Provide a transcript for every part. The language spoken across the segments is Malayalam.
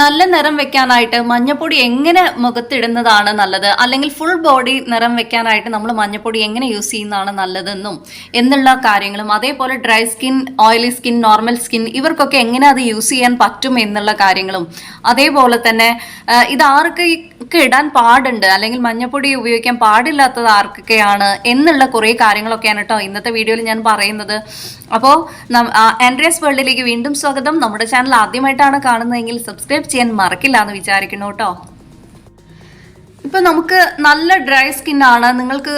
നല്ല നിറം വെക്കാനായിട്ട് മഞ്ഞപ്പൊടി എങ്ങനെ മുഖത്തിടുന്നതാണ് നല്ലത്? അല്ലെങ്കിൽ ഫുൾ ബോഡി നിറം വെക്കാനായിട്ട് നമ്മൾ മഞ്ഞപ്പൊടി എങ്ങനെ യൂസ് ചെയ്യുന്നതാണ് നല്ലതെന്നും എന്നുള്ള കാര്യങ്ങളും അതേപോലെ dry skin oily skin normal skin ഇവർക്കൊക്കെ എങ്ങനെ അത് യൂസ് ചെയ്യാൻ പറ്റും എന്നുള്ള കാര്യങ്ങളും. അതേപോലെ തന്നെ ഇത് ആർക്കൊക്കെ ഇടാൻ പാടുണ്ട്? അല്ലെങ്കിൽ മഞ്ഞപ്പൊടി ഉപയോഗിക്കാൻ പാടില്ലാത്തത് ആർക്കൊക്കെയാണ്? എന്നുള്ള കുറേ കാര്യങ്ങളൊക്കെയാണ് കേട്ടോ ഇന്നത്തെ വീഡിയോയിൽ ഞാൻ പറയുന്നത്. അപ്പോൾ ആൻഡ്രിയസ് വേൾഡിലേക്ക് വീണ്ടും സ്വാഗതം. നമ്മുടെ ചാനൽ ആദ്യമായിട്ടാണ് കാണുന്നതെങ്കിൽ സബ്സ്ക്രൈബ് ചെയ്യാൻ മറക്കില്ല എന്ന് വിചാരിക്കുന്നു കേട്ടോ. ഇപ്പൊ നമുക്ക് നല്ല ഡ്രൈ സ്കിൻ ആണ്. നിങ്ങൾക്ക്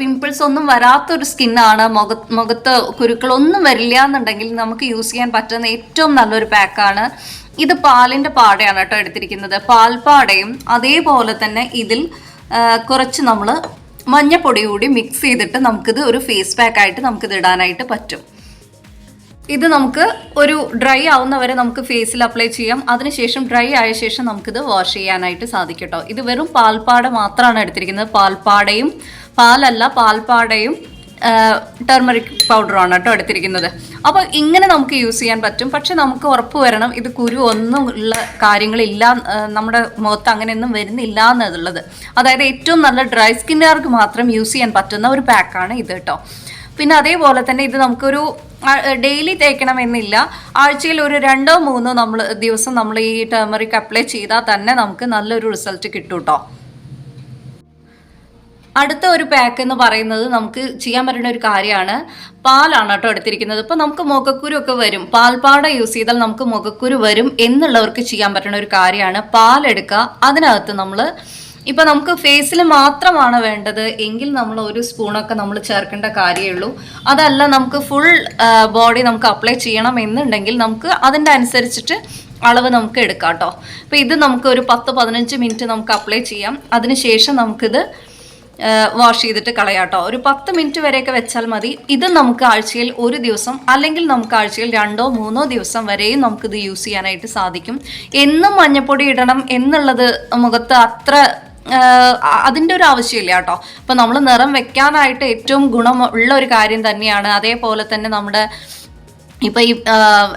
പിമ്പിൾസ് ഒന്നും വരാത്തൊരു സ്കിന്നാണ് മുഖ മുഖത്ത് കുരുക്കളൊന്നും വരില്ല എന്നുണ്ടെങ്കിൽ നമുക്ക് യൂസ് ചെയ്യാൻ പറ്റുന്ന ഏറ്റവും നല്ലൊരു പാക്കാണ് ഇത് പാലിന്റെ പാടയാണ് കേട്ടോ എടുത്തിരിക്കുന്നത്. പാൽപ്പാടയും അതേപോലെ തന്നെ ഇതിൽ കുറച്ച് നമ്മൾ മഞ്ഞപ്പൊടി കൂടി മിക്സ് ചെയ്തിട്ട് നമുക്കിത് ഒരു ഫേസ് പാക്കായിട്ട് നമുക്കിത് ഇടാനായിട്ട് പറ്റും. ഇത് നമുക്ക് ഒരു ഡ്രൈ ആവുന്നവരെ നമുക്ക് ഫേസിൽ അപ്ലൈ ചെയ്യാം. അതിനുശേഷം ഡ്രൈ ആയ ശേഷം നമുക്കിത് വാഷ് ചെയ്യാനായിട്ട് സാധിക്കും കേട്ടോ ഇത് വെറും പാൽപ്പാട മാത്രമാണ് എടുത്തിരിക്കുന്നത്. പാൽപ്പാടയും പാലല്ല പാൽപ്പാടയും ടെർമറിക് പൗഡറാണ് കേട്ടോ എടുത്തിരിക്കുന്നത്. അപ്പോൾ ഇങ്ങനെ നമുക്ക് യൂസ് ചെയ്യാൻ പറ്റും. പക്ഷെ നമുക്ക് ഉറപ്പ് വരണം ഇത് കുരു ഒന്നും ഉള്ള കാര്യങ്ങളില്ല നമ്മുടെ മുഖത്ത് അങ്ങനെയൊന്നും വരുന്നില്ല എന്നുള്ളത്. അതായത് ഏറ്റവും നല്ല ഡ്രൈ സ്കിന്നുകാർക്ക് മാത്രം യൂസ് ചെയ്യാൻ പറ്റുന്ന ഒരു പാക്കാണ് ഇത് കേട്ടോ. പിന്നെ അതേപോലെ തന്നെ ഇത് നമുക്കൊരു ഡെയിലി തേക്കണമെന്നില്ല. ആഴ്ചയിൽ ഒരു രണ്ടോ മൂന്നോ നമ്മൾ ദിവസം നമ്മൾ ഈ ടേമറിക് അപ്ലൈ ചെയ്താൽ തന്നെ നമുക്ക് നല്ലൊരു റിസൾട്ട് കിട്ടും കേട്ടോ അടുത്ത ഒരു പാക്ക് എന്ന് പറയുന്നത് നമുക്ക് ചെയ്യാൻ പറ്റുന്ന ഒരു കാര്യമാണ്. പാലാണ് കേട്ടോ എടുത്തിരിക്കുന്നത്. ഇപ്പം നമുക്ക് മുഖക്കുരു ഒക്കെ വരും. പാൽപ്പാട യൂസ് ചെയ്താൽ നമുക്ക് മുഖക്കുരു വരും എന്നുള്ളവർക്ക് ചെയ്യാൻ പറ്റുന്ന ഒരു കാര്യമാണ്. പാലെടുക്കുക. അതിനകത്ത് നമ്മൾ ഇപ്പൊ നമുക്ക് ഫേസിൽ മാത്രമാണ് വേണ്ടത് എങ്കിൽ നമ്മൾ ഒരു സ്പൂണൊക്കെ നമ്മൾ ചേർക്കേണ്ട കാര്യമുള്ളൂ അതല്ല നമുക്ക് ഫുൾ ബോഡി നമുക്ക് അപ്ലൈ ചെയ്യണം എന്നുണ്ടെങ്കിൽ നമുക്ക് അതിന്റെ അനുസരിച്ചിട്ട് അളവ് നമുക്ക് എടുക്കാം കേട്ടോ അപ്പോൾ ഇത് നമുക്ക് ഒരു പത്ത് പതിനഞ്ച് മിനിറ്റ് നമുക്ക് അപ്ലൈ ചെയ്യാം. അതിനുശേഷം നമുക്കിത് വാഷ് ചെയ്തിട്ട് കളയാട്ടോ ഒരു പത്ത് മിനിറ്റ് വരെയൊക്കെ വെച്ചാൽ മതി. ഇത് നമുക്ക് ആഴ്ചയിൽ ഒരു ദിവസം അല്ലെങ്കിൽ നമുക്ക് ആഴ്ചയിൽ രണ്ടോ മൂന്നോ ദിവസം വരെയും നമുക്കിത് യൂസ് ചെയ്യാനായിട്ട് സാധിക്കും. എന്നും മഞ്ഞപ്പൊടി ഇടണം എന്നുള്ളത് മുഖത്ത് അത്ര അതിന്റെ ഒരു ആവശ്യമില്ല കേട്ടോ. ഇപ്പം നമ്മൾ നിറം വെക്കാനായിട്ട് ഏറ്റവും ഗുണമുള്ള ഒരു കാര്യം തന്നെയാണ്. അതേപോലെ തന്നെ നമ്മുടെ ഇപ്പൊ ഈ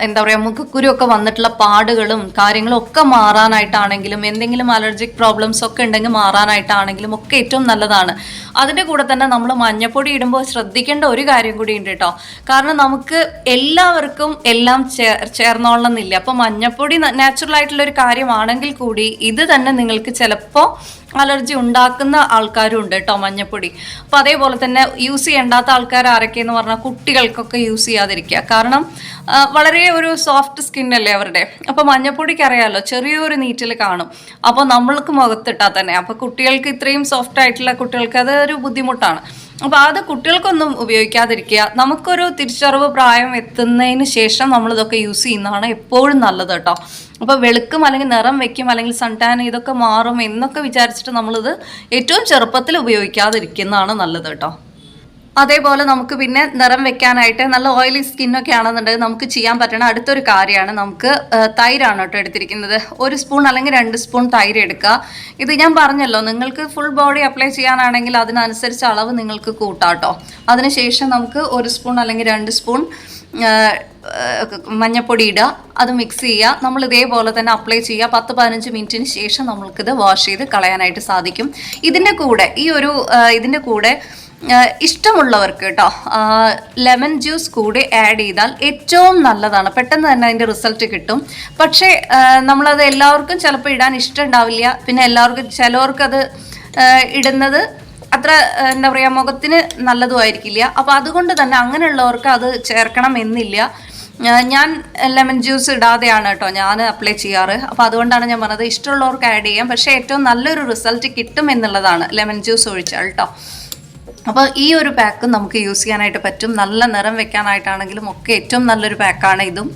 എന്താ പറയാ മുഖക്കുരു ഒക്കെ വന്നിട്ടുള്ള പാടുകളും കാര്യങ്ങളും ഒക്കെ മാറാനായിട്ടാണെങ്കിലും എന്തെങ്കിലും അലർജിക് പ്രോബ്ലംസ് ഒക്കെ ഉണ്ടെങ്കിൽ മാറാനായിട്ടാണെങ്കിലും ഒക്കെ ഏറ്റവും നല്ലതാണ്. അതിന്റെ കൂടെ തന്നെ നമ്മൾ മഞ്ഞപ്പൊടി ഇടുമ്പോൾ ശ്രദ്ധിക്കേണ്ട ഒരു കാര്യം കൂടി ഉണ്ട് കേട്ടോ. കാരണം നമുക്ക് എല്ലാവർക്കും എല്ലാം ചേർ ചേർന്നോളണമെന്നില്ല. അപ്പൊ മഞ്ഞപ്പൊടി നാച്ചുറൽ ആയിട്ടുള്ള ഒരു കാര്യമാണെങ്കിൽ കൂടി ഇത് തന്നെ നിങ്ങൾക്ക് ചിലപ്പോൾ അലർജി ഉണ്ടാക്കുന്ന ആൾക്കാരും ഉണ്ട് കേട്ടോ മഞ്ഞപ്പൊടി. അപ്പോൾ അതേപോലെ തന്നെ യൂസ് ചെയ്യേണ്ടാത്ത ആൾക്കാർ ആരൊക്കെയെന്ന് പറഞ്ഞാൽ കുട്ടികൾക്കൊക്കെ യൂസ് ചെയ്യാതിരിക്കുക. കാരണം വളരെ ഒരു സോഫ്റ്റ് സ്കിൻ അല്ലേ അവരുടെ? അപ്പോൾ മഞ്ഞപ്പൊടിക്ക് അറിയാമല്ലോ ചെറിയൊരു നീറ്റിൽ കാണും. അപ്പോൾ നമ്മൾക്ക് മുഖത്തിട്ടാൽ തന്നെ. അപ്പോൾ കുട്ടികൾക്ക് ഇത്രയും സോഫ്റ്റ് ആയിട്ടുള്ള കുട്ടികൾക്ക് അതൊരു ബുദ്ധിമുട്ടാണ്. അപ്പോൾ അത് കുട്ടികൾക്കൊന്നും ഉപയോഗിക്കാതിരിക്കുക. നമുക്കൊരു തിരിച്ചറിവ് പ്രായം എത്തുന്നതിന് ശേഷം നമ്മളിതൊക്കെ യൂസ് ചെയ്യുന്നതാണ് എപ്പോഴും നല്ലത് കേട്ടോ. അപ്പോൾ വെളുക്കും അല്ലെങ്കിൽ നിറം വെക്കും അല്ലെങ്കിൽ സൺടാൻ ഇതൊക്കെ മാറും എന്നൊക്കെ വിചാരിച്ചിട്ട് നമ്മളിത് ഏറ്റവും ചെറുപ്പത്തിൽ ഉപയോഗിക്കാതിരിക്കുന്നതാണ് നല്ലത് കേട്ടോ. അതേപോലെ നമുക്ക് പിന്നെ നിറം വെക്കാനായിട്ട് നല്ല ഓയിലി സ്കിന്നൊക്കെ ആണെന്നുണ്ടെങ്കിൽ നമുക്ക് ചെയ്യാൻ പറ്റണ അടുത്തൊരു കാര്യമാണ്. നമുക്ക് തൈരാണ് കേട്ടോ എടുത്തിരിക്കുന്നത്. ഒരു സ്പൂൺ അല്ലെങ്കിൽ രണ്ട് സ്പൂൺ തൈര് എടുക്കുക. ഇത് ഞാൻ പറഞ്ഞല്ലോ നിങ്ങൾക്ക് ഫുൾ ബോഡി അപ്ലൈ ചെയ്യാനാണെങ്കിൽ അതിനനുസരിച്ച് അളവ് നിങ്ങൾക്ക് കൂട്ടാട്ടോ കേട്ടോ. അതിനുശേഷം നമുക്ക് ഒരു സ്പൂൺ അല്ലെങ്കിൽ രണ്ട് സ്പൂൺ മഞ്ഞപ്പൊടി ഇടുക. അത് മിക്സ് ചെയ്യുക. നമ്മൾ ഇതേപോലെ തന്നെ അപ്ലൈ ചെയ്യുക. പത്ത് പതിനഞ്ച് മിനിറ്റിന് ശേഷം നമ്മൾക്കിത് വാഷ് ചെയ്ത് കളയാനായിട്ട് സാധിക്കും. ഇതിന്റെ കൂടെ ഈ ഒരു ഇതിന്റെ കൂടെ ഇഷ്ടമുള്ളവർക്ക് കേട്ടോ ലെമൺ ജ്യൂസ് കൂടി ആഡ് ചെയ്താൽ ഏറ്റവും നല്ലതാണ്. പെട്ടെന്ന് തന്നെ അതിന്റെ റിസൾട്ട് കിട്ടും. പക്ഷേ നമ്മളത് എല്ലാവർക്കും ചിലപ്പോൾ ഇടാൻ ഇഷ്ടം ഉണ്ടാവില്ല. പിന്നെ എല്ലാവർക്കും ചിലവർക്കത് ഇടുന്നത് അത്ര എന്താ പറയുക മുഖത്തിന് നല്ലതുമായിരിക്കില്ല അപ്പോൾ അതുകൊണ്ട് തന്നെ അങ്ങനെയുള്ളവർക്ക് അത് ചേർക്കണം എന്നില്ല. ഞാൻ ലെമൺ ജ്യൂസ് ഇടാതെയാണ് കേട്ടോ ഞാൻ അപ്ലൈ ചെയ്യാറ്. അപ്പോൾ അതുകൊണ്ടാണ് ഞാൻ പറഞ്ഞത് ഇഷ്ടമുള്ളവർക്ക് ആഡ് ചെയ്യാം. പക്ഷേ ഏറ്റവും നല്ലൊരു റിസൾട്ട് കിട്ടും എന്നുള്ളതാണ് ലെമൺ ജ്യൂസ് ഒഴിച്ചാൽ കേട്ടോ. അപ്പോൾ ഈ ഒരു പാക്ക് നമുക്ക് യൂസ് ചെയ്യാനായിട്ട് പറ്റും. നല്ല നിറം വെക്കാനായിട്ടാണെങ്കിലും ഒക്കെ ഏറ്റവും നല്ലൊരു പാക്കാണ് ഇതും.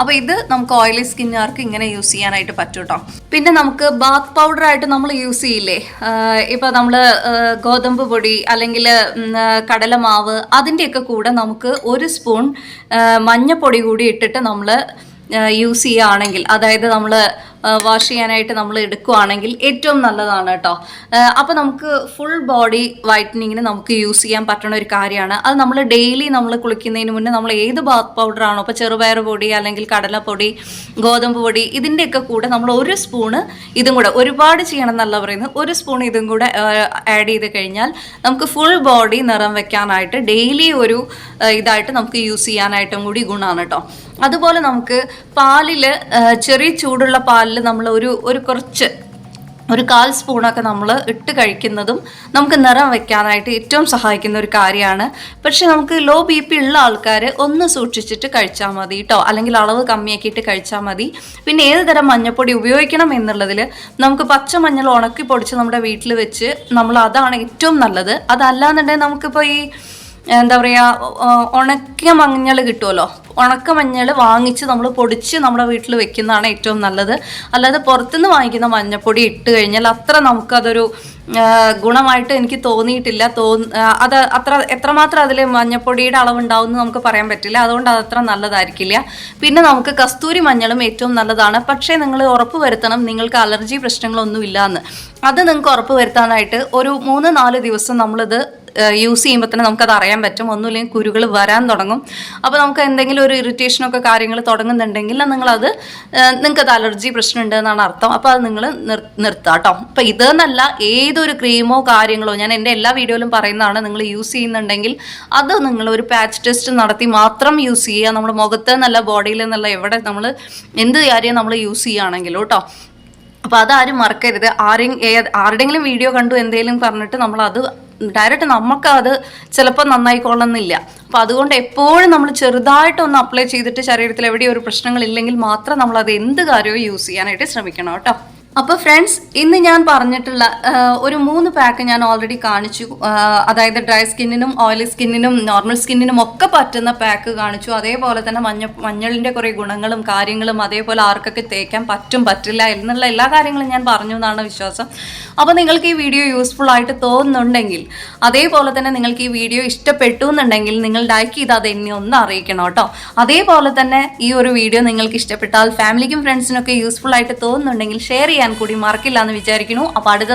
അപ്പോൾ ഇത് നമുക്ക് ഓയിലി സ്കിന്നുകാർക്ക് ഇങ്ങനെ യൂസ് ചെയ്യാനായിട്ട് പറ്റും കേട്ടോ പിന്നെ നമുക്ക് ബാത്ത് പൗഡർ ആയിട്ട് നമ്മൾ യൂസ് ചെയ്യില്ലേ? ഇപ്പോൾ നമ്മൾ ഗോതമ്പ് പൊടി അല്ലെങ്കിൽ കടലമാവ് അതിന്റെയൊക്കെ കൂടെ നമുക്ക് ഒരു സ്പൂൺ മഞ്ഞപ്പൊടി കൂടി ഇട്ടിട്ട് നമ്മൾ യൂസ് ചെയ്യുകയാണെങ്കിൽ അതായത് നമ്മൾ വാഷ് ചെയ്യാനായിട്ട് നമ്മൾ എടുക്കുവാണെങ്കിൽ ഏറ്റവും നല്ലതാണ് കേട്ടോ. അപ്പോൾ നമുക്ക് ഫുൾ ബോഡി വൈറ്റനിങ്ങിന് നമുക്ക് യൂസ് ചെയ്യാൻ പറ്റുന്ന ഒരു കാര്യമാണ്. അത് നമ്മൾ ഡെയിലി നമ്മൾ കുളിക്കുന്നതിന് മുന്നേ നമ്മൾ ഏത് ബാത്ത് പൗഡർ ആണോ ഇപ്പോൾ ചെറുപയർ പൊടി അല്ലെങ്കിൽ കടലപ്പൊടി ഗോതമ്പ് പൊടി ഇതിന്റെയൊക്കെ കൂടെ നമ്മൾ ഒരു സ്പൂണ് ഇതും കൂടെ ഒരുപാട് ചെയ്യണം എന്നല്ല പറയുന്നത് ഒരു സ്പൂൺ ഇതും കൂടെ ആഡ് ചെയ്ത് കഴിഞ്ഞാൽ നമുക്ക് ഫുൾ ബോഡി നിറം വെക്കാനായിട്ട് ഡെയിലി ഒരു ഇതായിട്ട് നമുക്ക് യൂസ് ചെയ്യാനായിട്ടും കൂടി ഗുണമാണ് കേട്ടോ. അതുപോലെ നമുക്ക് പാലിൽ ചെറിയ ചൂടുള്ള പാലിൽ നമ്മൾ ഒരു ഒരു കുറച്ച് ഒരു കാൽ സ്പൂണൊക്കെ നമ്മൾ ഇട്ട് കഴിക്കുന്നതും നമുക്ക് നിറം വെക്കാനായിട്ട് ഏറ്റവും സഹായിക്കുന്ന ഒരു കാര്യമാണ്. പക്ഷെ നമുക്ക് ലോ ബി പി ഉള്ള ആൾക്കാർ ഒന്ന് സൂക്ഷിച്ചിട്ട് കഴിച്ചാൽ മതി കേട്ടോ അല്ലെങ്കിൽ അളവ് കമ്മിയാക്കിയിട്ട് കഴിച്ചാൽ മതി. പിന്നെ ഏത് തരം മഞ്ഞപ്പൊടി ഉപയോഗിക്കണം എന്നുള്ളതിൽ നമുക്ക് പച്ച മഞ്ഞൾ ഉണക്കി പൊടിച്ച് നമ്മുടെ വീട്ടിൽ വെച്ച് നമ്മൾ അതാണ് ഏറ്റവും നല്ലത്. അതല്ലാന്നുണ്ടെങ്കിൽ നമുക്കിപ്പോൾ ഈ എന്താ പറയുക ഉണക്കിയ മഞ്ഞൾ കിട്ടുമല്ലോ ഉണക്ക മഞ്ഞൾ വാങ്ങിച്ച് നമ്മൾ പൊടിച്ച് നമ്മുടെ വീട്ടിൽ വെക്കുന്നതാണ് ഏറ്റവും നല്ലത്. അല്ലാതെ പുറത്തുനിന്ന് വാങ്ങിക്കുന്ന മഞ്ഞപ്പൊടി ഇട്ട് കഴിഞ്ഞാൽ അത്ര നമുക്കതൊരു ഗുണമായിട്ട് എനിക്ക് തോന്നിയിട്ടില്ല. തോ അത് അത്ര എത്രമാത്രം അതിൽ മഞ്ഞപ്പൊടിയുടെ അളവുണ്ടാവും എന്ന് നമുക്ക് പറയാൻ പറ്റില്ല. അതുകൊണ്ട് അത് അത്ര നല്ലതായിരിക്കില്ല. പിന്നെ നമുക്ക് കസ്തൂരി മഞ്ഞളും ഏറ്റവും നല്ലതാണ്. പക്ഷേ നിങ്ങൾ ഉറപ്പ് വരുത്തണം നിങ്ങൾക്ക് അലർജി പ്രശ്നങ്ങളൊന്നും ഇല്ല എന്ന് അത് നിങ്ങൾക്ക് ഉറപ്പ് വരുത്താനായിട്ട് ഒരു മൂന്ന് നാല് ദിവസം നമ്മളിത് യൂസ് ചെയ്യുമ്പോൾ തന്നെ നമുക്കത് അറിയാൻ പറ്റും. ഒന്നുമില്ലെങ്കിൽ കുരുകൾ വരാൻ തുടങ്ങും. അപ്പോൾ നമുക്ക് എന്തെങ്കിലും ഒരു ഇറിറ്റേഷനൊക്കെ കാര്യങ്ങൾ തുടങ്ങുന്നുണ്ടെങ്കിൽ നിങ്ങളത് നിങ്ങൾക്കത് അലർജി പ്രശ്നമുണ്ട് എന്നാണ് അർത്ഥം. അപ്പോൾ അത് നിങ്ങൾ നിർ നിർത്തുക കേട്ടോ അപ്പോൾ ഇതെന്നല്ല ഏതൊരു ക്രീമോ കാര്യങ്ങളോ ഞാൻ എന്റെ എല്ലാ വീഡിയോയിലും പറയുന്നതാണ് നിങ്ങൾ യൂസ് ചെയ്യുന്നുണ്ടെങ്കിൽ അത് നിങ്ങൾ ഒരു പാച്ച് ടെസ്റ്റ് നടത്തി മാത്രം യൂസ് ചെയ്യുക. നമ്മുടെ മുഖത്ത് നല്ല ബോഡിയിൽ നിന്നുള്ള എവിടെ നമ്മൾ എന്ത് കാര്യം നമ്മൾ യൂസ് ചെയ്യുകയാണെങ്കിലും കേട്ടോ അപ്പോൾ അതാരും മറക്കരുത്. ആരെങ്കിലും ആരുടെങ്കിലും വീഡിയോ കണ്ടു എന്തെങ്കിലും പറഞ്ഞിട്ട് നമ്മൾ അത് ഡയറക്റ്റ് നമുക്ക് അത് ചിലപ്പോൾ നന്നായിക്കൊള്ളുന്നില്ല അപ്പം അതുകൊണ്ട് എപ്പോഴും നമ്മൾ ചെറുതായിട്ടൊന്ന് അപ്ലൈ ചെയ്തിട്ട് ശരീരത്തിൽ എവിടെയും ഒരു പ്രശ്നങ്ങളില്ലെങ്കിൽ മാത്രം നമ്മൾ അത് എന്ത് കാര്യവും യൂസ് ചെയ്യാനായിട്ട് ശ്രമിക്കണം കേട്ടോ. അപ്പോൾ ഫ്രണ്ട്സ് ഇന്ന് ഞാൻ പറഞ്ഞിട്ടുള്ള ഒരു മൂന്ന് പാക്ക് ഞാൻ ഓൾറെഡി കാണിച്ചു. അതായത് ഡ്രൈ സ്കിന്നിനും ഓയിലി സ്കിന്നിനും നോർമൽ സ്കിന്നിനും ഒക്കെ പറ്റുന്ന പാക്ക് കാണിച്ചു. അതേപോലെ തന്നെ മഞ്ഞ മഞ്ഞളിന്റെ കുറേ ഗുണങ്ങളും കാര്യങ്ങളും അതേപോലെ ആർക്കൊക്കെ തേക്കാൻ പറ്റും പറ്റില്ല എന്നുള്ള എല്ലാ കാര്യങ്ങളും ഞാൻ പറഞ്ഞു എന്നാണ് വിശ്വാസം. അപ്പോൾ നിങ്ങൾക്ക് ഈ വീഡിയോ യൂസ്ഫുൾ ആയിട്ട് തോന്നുന്നുണ്ടെങ്കിൽ അതേപോലെ തന്നെ നിങ്ങൾക്ക് ഈ വീഡിയോ ഇഷ്ടപ്പെട്ടു എന്നുണ്ടെങ്കിൽ നിങ്ങൾ ലൈക്ക് ചെയ്ത് അത് എന്നെ ഒന്ന് അറിയിക്കണം കേട്ടോ. അതേപോലെ തന്നെ ഈ ഒരു വീഡിയോ നിങ്ങൾക്ക് ഇഷ്ടപ്പെട്ടാൽ ഫാമിലിക്കും ഫ്രണ്ട്സിനൊക്കെ യൂസ്ഫുൾ ആയിട്ട് തോന്നുന്നുണ്ടെങ്കിൽ ഷെയർ ചെയ്യാൻ കൂടി മറക്കില്ല എന്ന് വിചാരിക്കുന്നു. അപ്പോൾ അടുത്ത